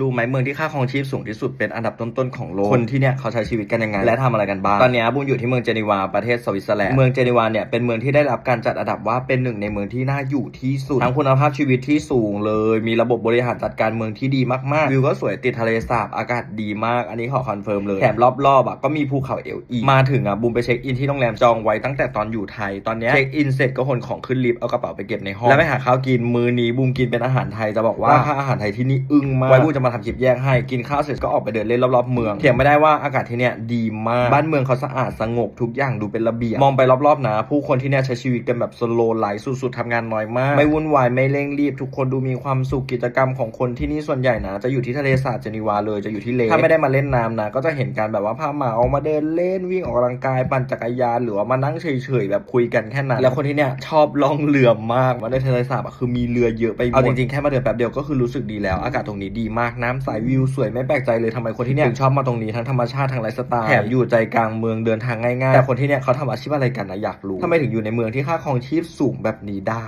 รู้ไหมเมืองที่ค่าครองชีพสูงที่สุดเป็นอันดับต้นๆของโลก คนที่เนี่ยเขาใช้ชีวิตกันยังไง และทำอะไรกันบ้าง ตอนเนี้ยบูมอยู่ที่เมืองเจนีวาประเทศสวิตเซอร์แลนด์ เมืองเจนีวาเนี่ยเป็นเมืองที่ได้รับการจัดอันดับว่าเป็นหนึ่งในเมืองที่น่าอยู่ที่สุด ทั้งคุณภาพชีวิตที่สูงเลย มีระบบบริหารจัดการเมืองที่ดีมากๆ วิวก็สวยติดทะเลสาบ อากาศดีมาก อันนี้ขอคอนเฟิร์มเลย แถมรอบๆอะก็มีภูเขาเอลอีมาถึงอะบูมไปเช็คอินที่โรงแรมจองไว้ตั้งแต่ตอนอยู่ไทย ตอนเนี้ยเช็คอินเสร็จก็ขนของขึ้นลิฟต์เอากระเป๋าไปเก็บในห้องแล้วไปหาข้าวกินมื้อนี้บูมกินเป็นอาหารไทยจะบอกว่าราคาอาหารไทยที่นี่อึ้งมากไว้บูมจะมาทำคลิปแยกให้กินข้าวเสร็จก็ออกไปเดินเล่นรอบๆเมืองเถียงไม่ได้ว่าอากาศที่เนี่ยดีมากบ้านเมืองเขาสะอาดสงบทุกอย่างดูเป็นระเบียบมองไปรอบๆนะผู้คนที่เนี่ยใช้ชีวิตกันแบบสโลไลฟ์สุดๆทำงานน้อยมาก ไม่วุ่นวายไม่เร่งรีบ ทุกคนดูมีความสุขกิจกรรมของคนที่นี่ส่วนใหญ่นะ จะอยู่ที่ทะเลสาบเจนีวาเลยจะอยู่ที่เลถ้าไม่ได้มาเล่นน้ำนะก็จะเห็นการแบบว่าพาหมาออกมาเดินเล่นวิ่งออกกำลังกายปั่นจักรยานหรือว่ามานั่งเฉยๆแบบคุยกันแค่นั้นแล้วคนที่เนี่ยชอบล่องเรือมากว่าในทะเลสาบอะคือมีเรือเยอะไปหมดเอาจริงๆแค่มาเดินแป๊บเดียวก็คือรู้สึกดีแล้ว อากาศตรงนี้ดีมากน้ำใสวิวสวยไม่แปลกใจเลยทำไมคนที่เนี่ยถึงชอบมาตรงนี้ทั้งธรรมชาติทั้งไลฟ์สไตล์แถมอยู่ใจกลางเมืองเดินทางง่ายๆแต่คนที่เนี่ยเขาทำอาชีพอะไรกันนะอยากรู้ทำไมถึงอยู่ในเมืองที่ค่าครองชีพสูงแบบนี้ได้